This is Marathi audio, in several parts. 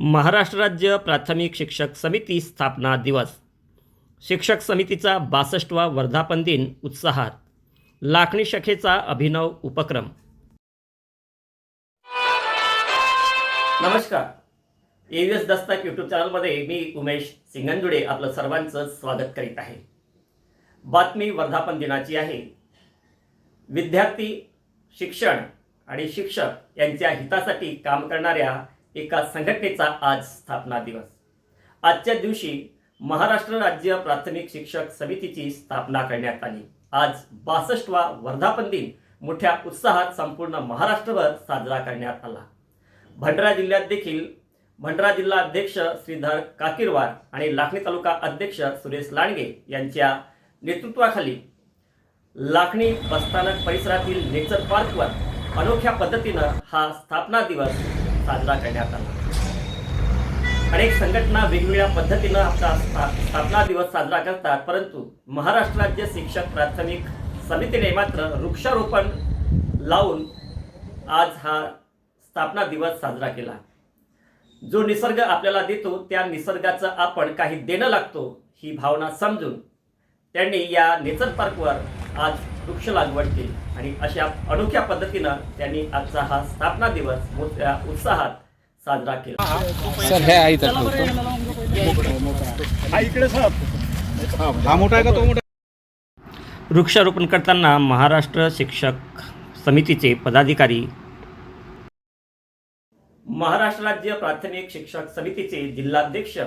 महाराष्ट्र राज्य प्राथमिक शिक्षक समिती स्थापना दिवस. शिक्षक समितीचा बासष्टवा वर्धापन दिन उत्साहात. लाखणी शाखेचा अभिनव उपक्रम. नमस्कार. ए एस दस्तक यूट्यूब चॅनलमध्ये मी उमेश सिंगंजुडे आपलं सर्वांचं स्वागत करीत आहे. बातमी वर्धापन दिनाची आहे. विद्यार्थी शिक्षण आणि शिक्षक यांच्या हितासाठी काम करणाऱ्या एका संघटनेचा आज स्थापना दिवस. आजच्या दिवशी महाराष्ट्र राज्य प्राथमिक शिक्षक समितीची स्थापना करण्यात आली. आज बासष्टवा वर्धापन दिन मोठ्या उत्साहात संपूर्ण महाराष्ट्रभर साजरा करण्यात आला. भंडारा जिल्ह्यात देखील भंडारा जिल्हा अध्यक्ष श्रीधर काकिरवार आणि लाखणी तालुका अध्यक्ष सुरेश लांडगे यांच्या नेतृत्वाखाली लाखणी बसस्थानक परिसरातील नेचर पार्कवर अनोख्या पद्धतीनं हा स्थापना दिवस साजरा करण्यात आला. अनेक संघटना वेगवेगळ्या पद्धतीनं आपला स्थापना दिवस साजरा करतात परंतु महाराष्ट्र राज्य शिक्षक प्राथमिक समितीने मात्र वृक्षारोपण लावून आज हा स्थापना दिवस साजरा केला. जो निसर्ग आपल्याला देतो त्या निसर्गाचं आपण काही देणं लागतो ही भावना समजून त्यांनी या नेचर पार्कवर आज वृक्ष लागवड केली. आणि अशा अनोख्या पद्धतीनं त्यांनी आजचा हा स्थापना दिवस मोठ्या उत्साहात साजरा केला. वृक्षारोपण करताना महाराष्ट्र शिक्षक समितीचे पदाधिकारी. महाराष्ट्र राज्य प्राथमिक शिक्षक समितीचे जिल्हाध्यक्ष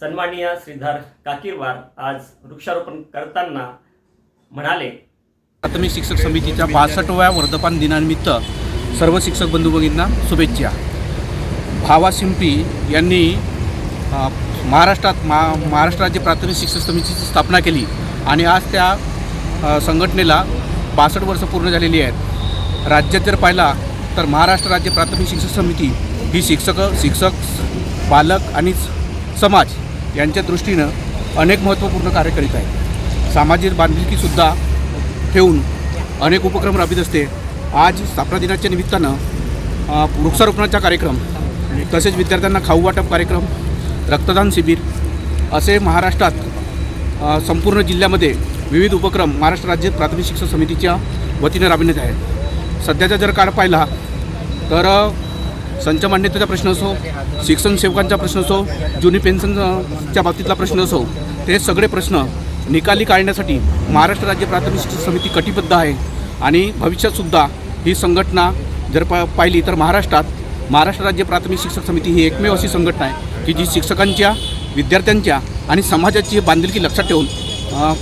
सन्माननीय श्रीधर काकीरवार आज वृक्षारोपण करताना म्हणाले प्राथमिक शिक्षक समितीच्या बासष्टव्या वर्धापन दिनानिमित्त सर्व शिक्षक बंधू भगिनींना शुभेच्छा. भावा शिंपी यांनी महाराष्ट्रात मा महाराष्ट्र राज्य प्राथमिक शिक्षक समितीची स्थापना केली आणि आज त्या संघटनेला बासष्ट वर्ष पूर्ण झालेली आहेत. राज्यात जर पाहिला तर महाराष्ट्र राज्य प्राथमिक शिक्षक समिती ही शिक्षक शिक्षक पालक आणि समाज यांच्या दृष्टीनं अनेक महत्त्वपूर्ण कार्य करीत आहे. सामाजिक बांधिलकीसुद्धा ठेवून अनेक उपक्रम राबवित असते. आज स्थापना दिनाच्या निमित्तानं वृक्षारोपणाचा कार्यक्रम तसेच विद्यार्थ्यांना खाऊ वाटप कार्यक्रम रक्तदान शिबिर असे महाराष्ट्रात संपूर्ण जिल्ह्यामध्ये विविध उपक्रम महाराष्ट्र राज्य प्राथमिक शिक्षण समितीच्या वतीने राबविण्यात आहेत. सध्याचा जर काळ पाहिला तर संचमान्यतेचा संच मान्यतेचा प्रश्न असो शिक्षण सेवकांचा प्रश्न असो जुनी पेन्शनच्या बाबतीतला प्रश्न असो ते सगळे प्रश्न निकाली काढण्यासाठी महाराष्ट्र राज्य प्राथमिक शिक्षण समिती कटिबद्ध आहे. आणि भविष्यातसुद्धा ही संघटना जर पा पाहिली तर महाराष्ट्रात महाराष्ट्र राज्य प्राथमिक शिक्षक समिती ही एकमेव अशी संघटना आहे की जी शिक्षकांच्या विद्यार्थ्यांच्या आणि समाजाची बांधिलकी लक्षात ठेवून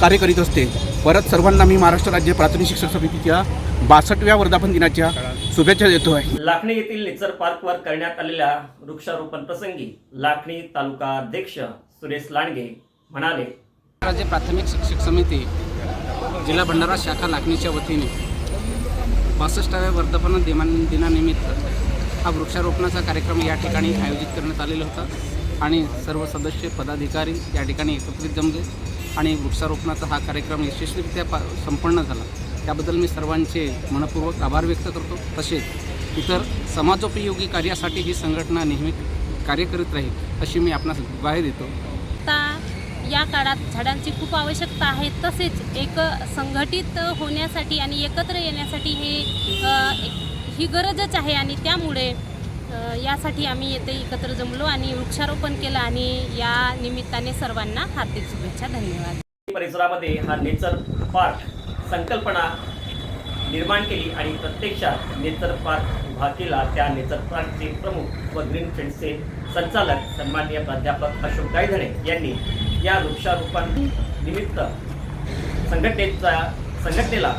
कार्य करीत असते. परत सर्वांना मी महाराष्ट्र राज्य प्राथमिक शिक्षक समितीच्या बासष्टव्या वर्धापन दिनाच्या शुभेच्छा देतो आहे. लाखणी येथील नेचर पार्कवर करण्यात आलेल्या वृक्षारोपण प्रसंगी लाखणी तालुका अध्यक्ष सुरेश लांडगे म्हणाले राज्य प्राथमिक शिक्षक समिती जिल्हा भंडारा शाखा लाखणीच्या वतीने बासष्टाव्या वर्धापन दिमान दिनानिमित्त हा वृक्षारोपणाचा कार्यक्रम या ठिकाणी आयोजित करण्यात आलेला होता आणि सर्व सदस्य पदाधिकारी या ठिकाणी एकत्रित जमले आणि वृक्षारोपणाचा हा कार्यक्रम यशस्वीरित्या पा संपन्न झाला. त्याबद्दल मी सर्वांचे मनपूर्वक आभार व्यक्त करतो. तसेच इतर समाजोपयोगी कार्यासाठी ही संघटना नेहमी कार्य करीत राहील अशी मी आपणास ग्वाही देतो. आता या काळात झाडांची खूप आवश्यकता आहे. तसेच एक संघटित होण्यासाठी आणि एकत्र येण्यासाठी हे ही गरजच आहे आणि त्यामुळे यासाठी आम्ही येथे एकत्र जमलो आणि वृक्षारोपण केलं आणि या निमित्ताने सर्वांना हार्दिक शुभेच्छा. धन्यवाद. परिसरामध्ये हा नेचर पार्क संकल्पना निर्माण केली आणि प्रत्यक्षात नेचर पार्क उभा केला. त्या नेचर पार्कचे प्रमुख व ग्रीन फील्डचे संचालक सन्माननीय प्राध्यापक अशोक गायधणे यांनी या वृक्षारोपण निमित्त संघटनेचा संघटनेला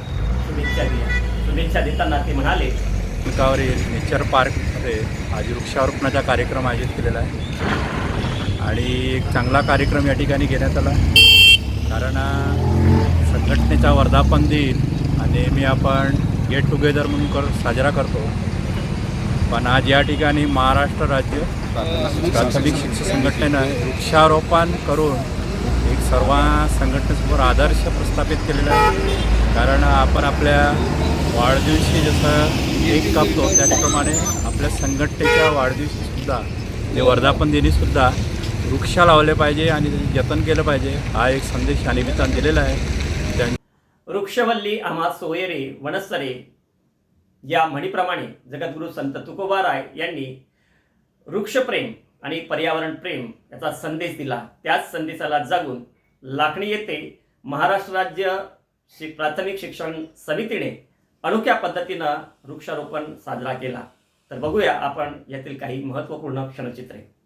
शुभेच्छा दिल्या. शुभेच्छा देताना ते म्हणाले पिकावरील नेचर पार्कमध्ये आज वृक्षारोपणाचा कार्यक्रम आयोजित केलेला आहे. आणि एक चांगला कार्यक्रम या ठिकाणी घेण्यात आला. कारण संघटनेचा वर्धापन दिन नेहमी आपण गेट टुगेदर म्हणून कर साजरा करतो. पण आज या ठिकाणी महाराष्ट्र राज्य प्राथमिक शिक्षक संघटनेनं वृक्षारोपण करून एक सर्व संघटनेसमोर आदर्श प्रस्थापित केलेला आहे. कारण आपण आपल्या वाढदिवशी जसं एक कापतो त्याचप्रमाणे आपल्या संघटनेच्या वाढदिवशीसुद्धा ते वर्धापन दिनीसुद्धा वृक्ष लावले पाहिजे आणि त्याचे जतन केलं पाहिजे हा एक संदेश या निमित्तानं दिलेला आहे. वृक्षवल्ली आम्हा सोयरे वनस्सरे या म्हणीप्रमाणे जगद्गुरू संत तुकोबाराय यांनी वृक्षप्रेम आणि पर्यावरण प्रेम याचा संदेश दिला. त्याच संदेशाला जागून लाखणी येथे महाराष्ट्र राज्य शि प्राथमिक शिक्षण समितीने अनोख्या पद्धतीनं वृक्षारोपण साजरा केला. तर बघूया आपण यातील काही महत्त्वपूर्ण क्षणचित्रे.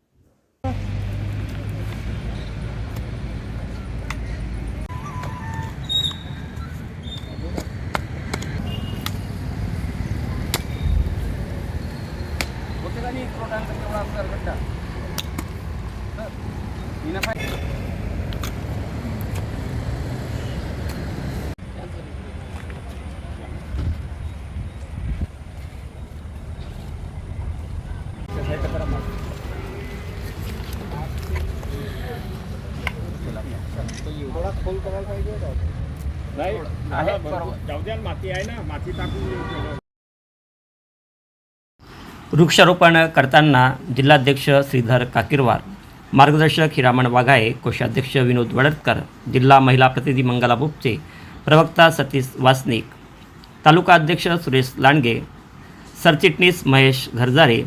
Nah, jauh mati aja, nah, mati takut. वृक्षारोपण करताना जिल्हाध्यक्ष श्रीधर काकीरवार मार्गदर्शक हिरामण वाघाळे कोषाध्यक्ष विनोद वडतकर जिल्हा महिला प्रतिनिधी मंगला बुपचे प्रवक्ता सतीश वासनिक तालुका अध्यक्ष सुरेश लांडगे सरचिटणीस महेश घरजारे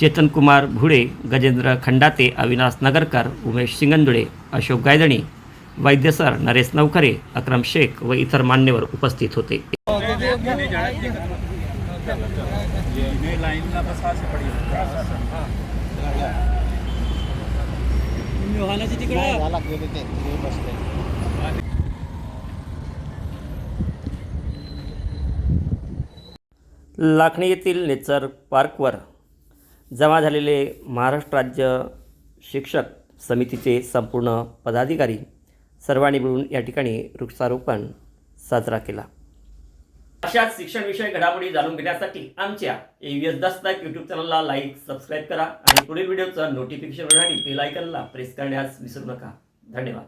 चेतनकुमार भुडे गजेंद्र खंडाते अविनाश नगरकर उमेश सिंगंदुळे अशोक गायदणी वैद्य सर नरेश नवखरे अक्रम शेख व इतर मान्यवर उपस्थित होते. लाखणी येथील नेचर पार्कवर जमा झालेले महाराष्ट्र राज्य शिक्षक समितीचे संपूर्ण पदाधिकारी सर्वांनी मिळून या ठिकाणी वृक्षारोपण साजरा केला. अशाच शिक्षणविषयक घडामोडी जाणून घेण्यासाठी आमच्या एव्हीएस दस्तक यूट्यूब चॅनलला लाईक सबस्क्राईब करा आणि पुढील व्हिडिओचं नोटिफिकेशन आणि बेल आयकनला प्रेस करण्यास विसरू नका. धन्यवाद.